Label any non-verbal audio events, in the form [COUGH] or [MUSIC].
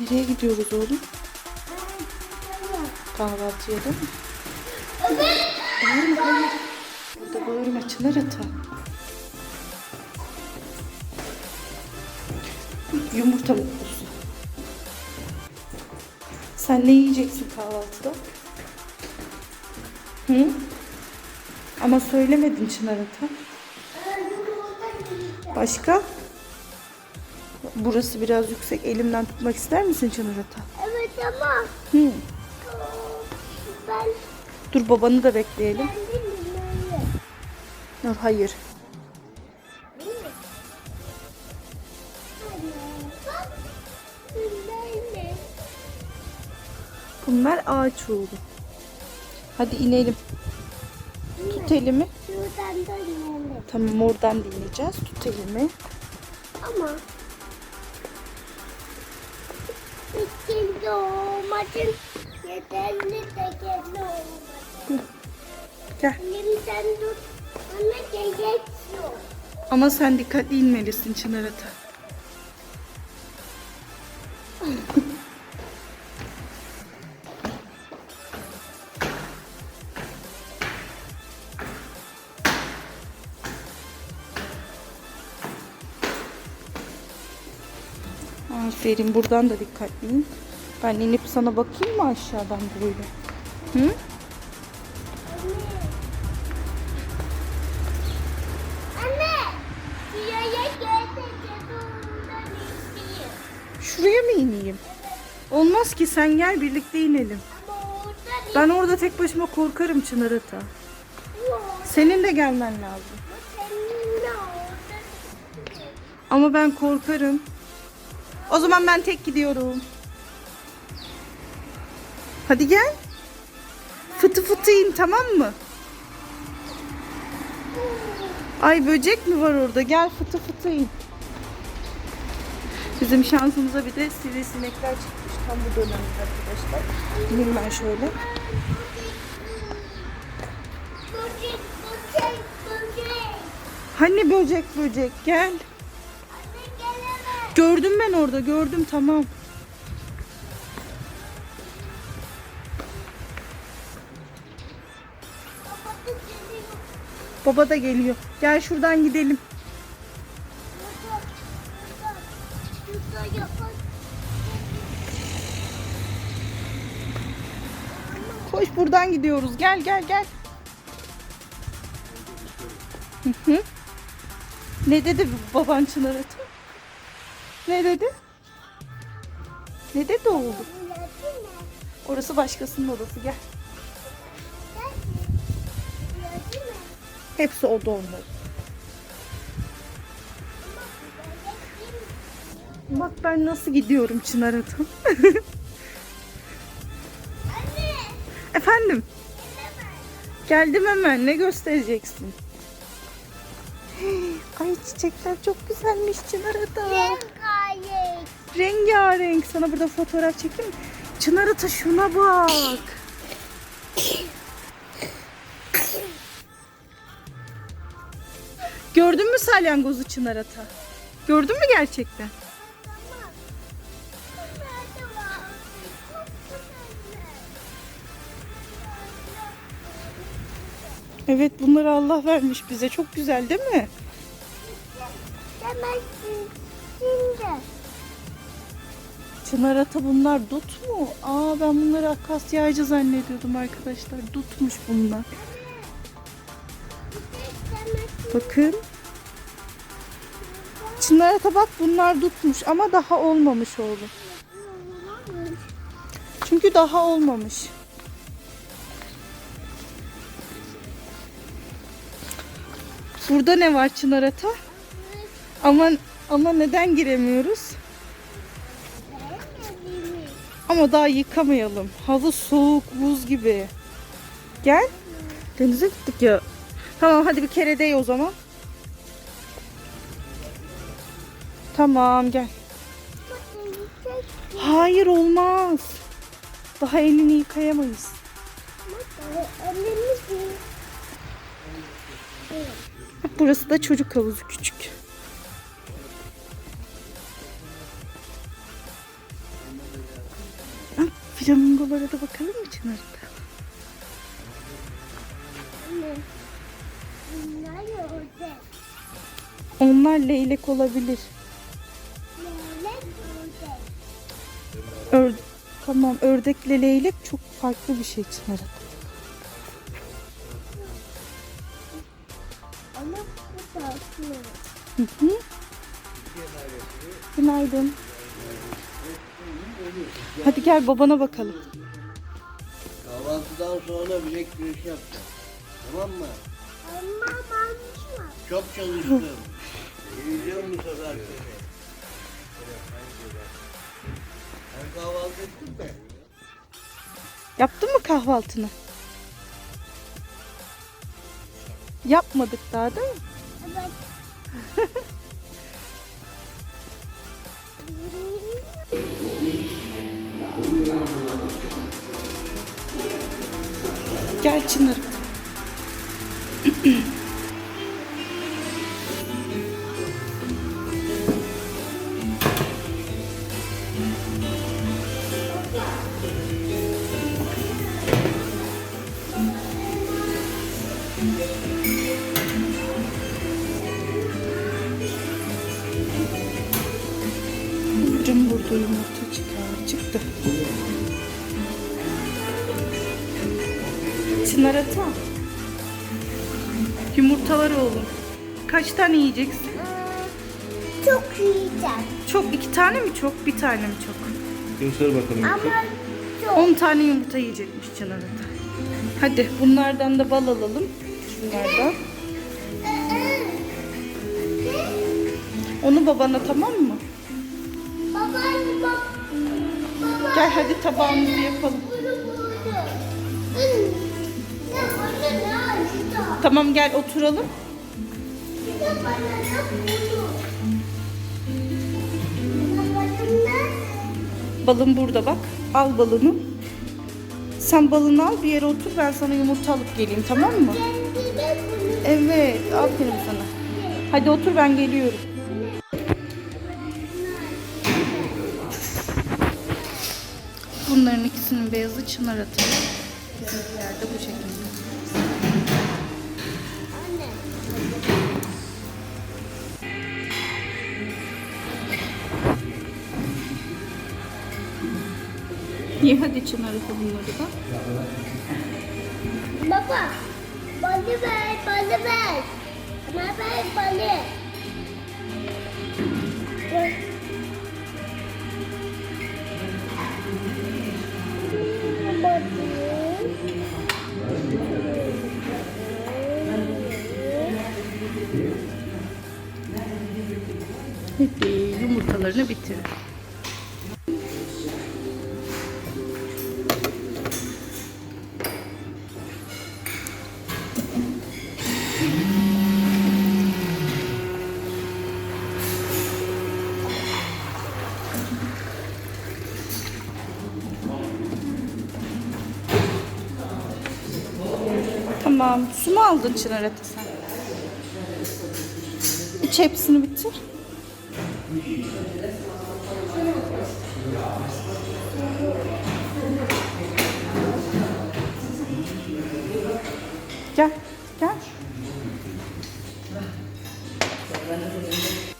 Nereye gidiyoruz oğlum? Kahvaltıya değil mi? Bağırma hayır. Burada bağırma Çınar ata. Yumurta mutlusu. Sen ne yiyeceksin kahvaltıda? Hı? Ama söylemedin Çınar ata. Başka? Burası biraz yüksek. Elimden tutmak ister misin Çınar ata? Evet ama Hı. ben Dur babanı da bekleyelim. Dur hayır. Bunlar ağaç oğlu. Hadi inelim. Tut elimi. Şuradan da inelim. Tamam oradan dinleyeceğiz. Tut elimi. Ama olmacın yeterli de kendi olmadı. Gel. Elimden tut. Bana gerek yok. Ama sen dikkatli inmelisin Çınar Ata. Aferin buradan da dikkatli in. Ben inip sana bakayım mı aşağıdan böyle? Hı? Anne! Şuraya mı ineyim? Olmaz ki sen gel birlikte inelim. Ben orada tek başıma korkarım Çınar Ata. Senin de gelmen lazım. Ama ben korkarım. O zaman ben tek gidiyorum. Hadi gel. Fıtı fıtı in tamam mı? Ay böcek mi var orada? Gel fıtı fıtı in. Bizim şansımıza bir de sivrisinekler çıkmış tam bu dönemde arkadaşlar. İneyim ben şöyle. Böcek, böcek, böcek. Hani böcek böcek gel. Anne. Gördüm ben orada gördüm tamam. Baba da geliyor. Gel şuradan gidelim. Koş buradan gidiyoruz. Gel gel gel. Ne dedi baban Çınar Ata? Ne dedi? Ne dedi oğlum? Orası başkasının odası gel. Hepsi oda onların. Bak ben nasıl gidiyorum Çınar Ata. Anne! [LAUGHS] Efendim? Geldim hemen. Ne göstereceksin? [GASPS] Ay çiçekler çok güzelmiş Çınar Ata. Rengarenk. Rengarenk. Sana burada fotoğraf çekeyim mi? Çınar Ata şuna bak. Gördün mü salyangozu Çınar Ata? Gördün mü gerçekten? Evet bunları Allah vermiş bize. Çok güzel değil mi? Demezsin. Şimdi. Çınar Ata bunlar dut mu? Aa ben bunları akasya ağacı zannediyordum arkadaşlar. Dutmuş bunlar. Bakın. Çınar Ata bak bunlar dutmuş ama daha olmamış oğlum. Çünkü daha olmamış. Burada ne var Çınar Ata? Ama, ama neden giremiyoruz? Ama daha yıkamayalım. Havuz soğuk, buz gibi. Gel. Denize gittik ya. Tamam hadi bir kere dey o zaman. Tamam gel. Hayır olmaz. Daha elini yıkayamayız. Bak burası da çocuk havuzu küçük. Flamingolara da bakalım mı Çınar? Onlar leylek olabilir. Ördek. Ör tamam ördekle leylek çok farklı bir şey Çınar. Ama bu. Günaydın. Hadi gel babana bakalım. Kahvaltıdan sonra bilek güreşi yapacağım. Tamam mı? Çok çalıştım. Yiyeceğim bu sefer seni. Sen kahvaltı ettin mi? Yaptın mı kahvaltını? Yapmadık daha değil mi? Evet. [LAUGHS] Gel Çınar. Cım burada yumurta çıkar. Çıktı. Çınar ata. Yumurtalar oğlum. Kaç tane yiyeceksin? Çok yiyeceğim. Çok. iki tane mi çok? Bir tane mi çok? Göster bakalım. Ama çok. 10 tane yumurta yiyecekmiş Çınar ata. Hadi bunlardan da bal alalım. Şunlardan. Onu babana tamam mı? Gel hadi tabağımızı yapalım. Tamam gel oturalım. Balın burada bak. Al balını. Sen balını al bir yere otur ben sana yumurta alıp geleyim tamam mı? Evet aferin sana. Hadi otur ben geliyorum. Bunların ikisinin beyazı çınar atıyor. Bizimkiler de bu şekilde. Anne. İyi hadi çınar atı bunları da. Baba. Balı ver, balı ver. Bana Hadi yumurtalarını bitir. Tamam. Su mu aldın Çınar Ata sen? İç hepsini bitir. Thank you.